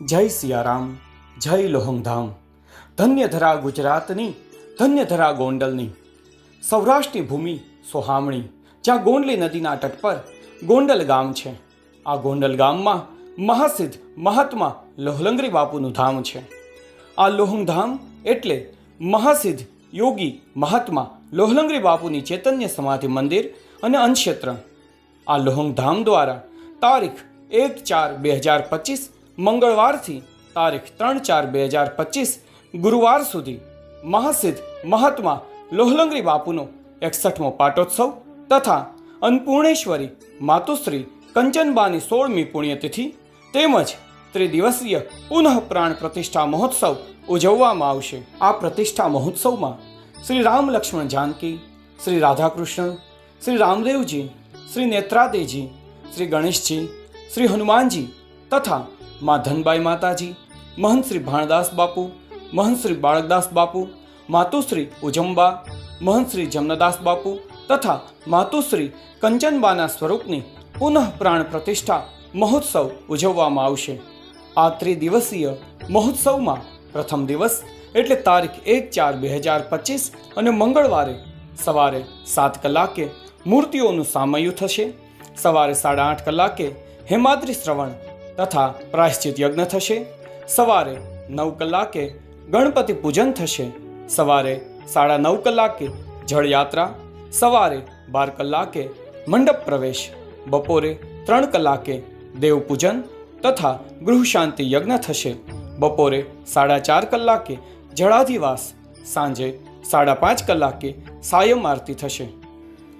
જય સિયારામ, જય લોહંગધામ. ધન્ય ધરા ગુજરાતની ધન્ય ધરા ગોંડલની. સૌરાષ્ટ્રની ભૂમિ સોહામણી, જ્યાં ગોંડલી નદીના તટ પર ગોંડલ ગામ છે. આ ગોંડલ ગામમાં મહાસિદ્ધ મહાત્મા લોહલંગરી બાપુનું ધામ છે. આ લોહંગધામ એટલે મહાસિદ્ધ યોગી મહાત્મા લોહલંગરી બાપુની ચૈતન્ય સમાધિ મંદિર અને અનક્ષેત્ર આ લોહંગધામ દ્વારા તારીખ એક ચાર બે હજાર પચીસ મંગળવારથી તારીખ ત્રણ ચાર બે હજાર પચીસ ગુરુવાર સુધી મહાસિદ્ધ મહાત્મા લોહલંગરી બાપુનો એકસઠમો પાટોત્સવ તથા અન્નપૂર્ણેશ્વરી માતુશ્રી કંચનબાની સોળમી પુણ્યતિથિ તેમજ ત્રિદિવસીય પુનઃ પ્રાણ પ્રતિષ્ઠા મહોત્સવ ઉજવવામાં આવશે. આ પ્રતિષ્ઠા મહોત્સવમાં શ્રી રામ લક્ષ્મણ જાનકી, શ્રી રાધાકૃષ્ણ, શ્રી રામદેવજી, શ્રી નેત્રાદેજી, શ્રી ગણેશજી, શ્રી હનુમાનજી તથા મા ધનબાઈ માતાજી, મહંત ભાણદાસ બાપુ, મહંત શ્રી બાળકદાસ બાપુ માતુશ્રી ઉજંબા મહંત શ્રી જમનદાસ બાપુ તથા માતુશ્રી કંચનબાના સ્વરૂપની પુનઃ પ્રાણ પ્રતિષ્ઠા મહોત્સવ ઉજવવામાં આવશે. આ ત્રિદિવસીય મહોત્સવમાં પ્રથમ દિવસ એટલે તારીખ એક ચાર બે હજાર પચીસ અને મંગળવારે સવારે સાત કલાકે મૂર્તિઓનું સામયું થશે. સવારે સાડા આઠ કલાકે હેમાદ્રી શ્રવણ તથા પ્રાયશ્ચિત યજ્ઞ થશે. સવારે નવ કલાકે ગણપતિ પૂજન થશે. સવારે સાડા નવ કલાકે જળયાત્રા. સવારે બાર કલાકે મંડપ પ્રવેશ. બપોરે ત્રણ કલાકે દેવપૂજન તથા ગૃહ શાંતિ યજ્ઞ થશે. બપોરે સાડા ચાર કલાકે જળાધિવાસ. સાંજે સાડા પાંચ કલાકે સાયમ આરતી થશે.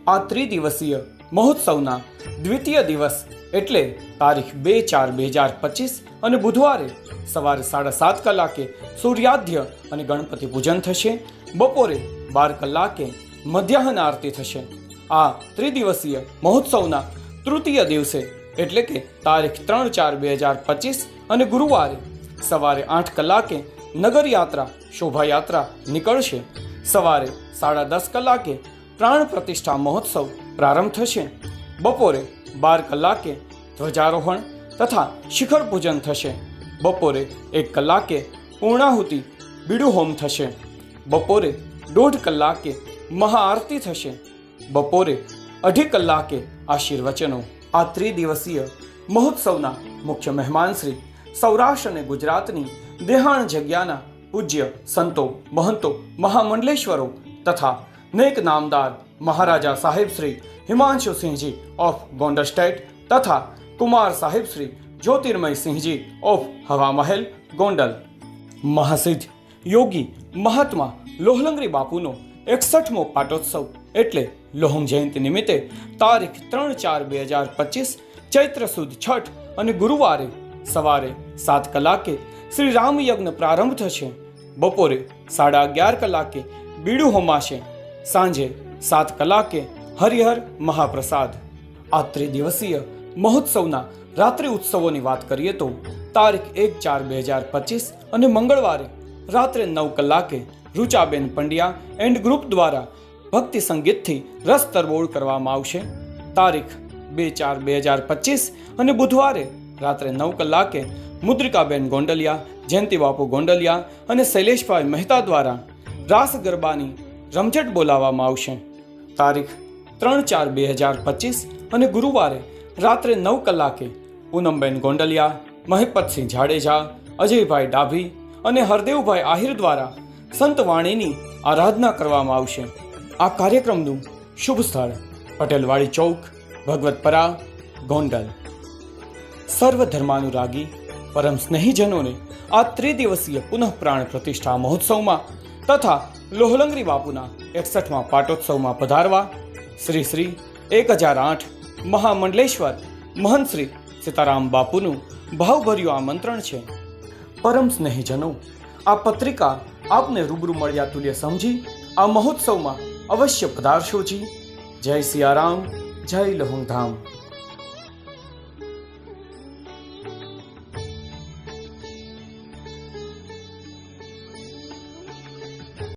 આ ત્રિદિવસીય મહોત્સવના દ્વિતીય દિવસ એટલે તારીખ બે ચાર બે હજાર પચીસ અને બુધવારે સવારે સાડા સાત કલાકે સૂર્યાધ્ય અને ગણપતિ પૂજન થશે. બપોરે બાર કલાકે મધ્યાહન આરતી થશે. આ ત્રિદિવસીય મહોત્સવના તૃતીય દિવસે એટલે કે તારીખ ત્રણ ચાર બે હજાર પચીસ અને ગુરુવારે સવારે આઠ કલાકે નગરયાત્રા શોભાયાત્રા નીકળશે. સવારે સાડા દસ કલાકે પ્રાણ પ્રતિષ્ઠા મહોત્સવ પ્રારંભ થશે. બપોરે બાર કલાકે ધ્વજારોહણ તથા શિખર પૂજન થશે. બપોરે એક કલાકે પૂર્ણાહુતિ બીડું હોમ થશે. બપોરે દોઢ કલાકે મહાઆરતી થશે. બપોરે અઢી કલાકે આશીર્વચનો. આ ત્રિદિવસીય મહોત્સવના મુખ્ય મહેમાન શ્રી સૌરાષ્ટ્ર અને ગુજરાતની દેહાણ જગ્યાના પૂજ્ય સંતો, મહંતો, મહામંડલેશ્વરો તથા નેક નામદાર મહારાજા સાહેબ શ્રી હિમાંશુ સિંહજી ઓફ ગોંડલ સ્ટેટ તથા કુમાર સાહેબ શ્રી જ્યોતિર્મય સિંહજી ઓફ હવા મહેલ ગોંડલ. મહાસિદ્ધ યોગી મહાત્મા લોહલંગરી બાપુનો એકસઠમો પાટોત્સવ એટલે લોહંગ જયંતિ નિમિત્તે તારીખ ત્રણ ચાર બે હજાર પચીસ ચૈત્ર સુદ છઠ અને ગુરુવારે સવારે સાત કલાકે શ્રી રામ યજ્ઞ પ્રારંભ થશે. બપોરે સાડા અગિયાર કલાકે બીડું હોમાશે. સાંજે સાત કલાકે હરિહર મહાપ્રસાદ. આ ત્રિદિવસીય મહોત્સવના રાત્રિ ઉત્સવોની વાત કરીએ તો તારીખ એક ચાર બે હજાર પચીસ અને મંગળવારે રાત્રે નવ કલાકે રૂચાબેન પંડ્યા એન્ડ ગ્રુપ દ્વારા ભક્તિ સંગીતથી રસ તરબોળ કરવામાં આવશે. તારીખ બે ચાર બે હજાર પચીસ અને બુધવારે રાત્રે નવ કલાકે મુદ્રિકાબેન ગોંડલિયા જયંતિ ગોંડલિયા અને શૈલેષભાઈ મહેતા દ્વારા રાસ ગરબાની રમઝટ બોલાવવામાં આવશે. તારીખ ત્રણ ચાર બે હજાર પચીસ અને ગુરુવારે રાત્રે નવ કલાકે પૂનમબેન ગોંડલિયા, મહેપતસિંહ જાડેજા, અજયભાઈ ડાભી અને હરદેવભાઈ આહિર દ્વારા સંત વાણીની આરાધના કરવામાં આવશે. આ કાર્યક્રમનું શુભ સ્થળ પટેલવાડી ચોક ભગવતપરા ગોંડલ. સર્વ ધર્માનુરાગી પરમ સ્નેહીજનોને આ ત્રિદિવસીય પુનઃ પ્રાણ પ્રતિષ્ઠા મહોત્સવમાં તથા લોહલંગરી બાપુના એકસઠમાં પાટોત્સવમાં પધારવા શ્રી શ્રી એક હજાર આઠ મહામંડલેશ્વર મહંત શ્રી સીતારામ બાપુનું ભાવભર્યું આમંત્રણ છે. પરમ સ્નેહીજનો, આ પત્રિકા આપને રૂબરૂ મળ્યા તુલ્ય સમજી આ મહોત્સવમાં અવશ્ય પધારશોજી જય સિયારામ, જય લહુંધામ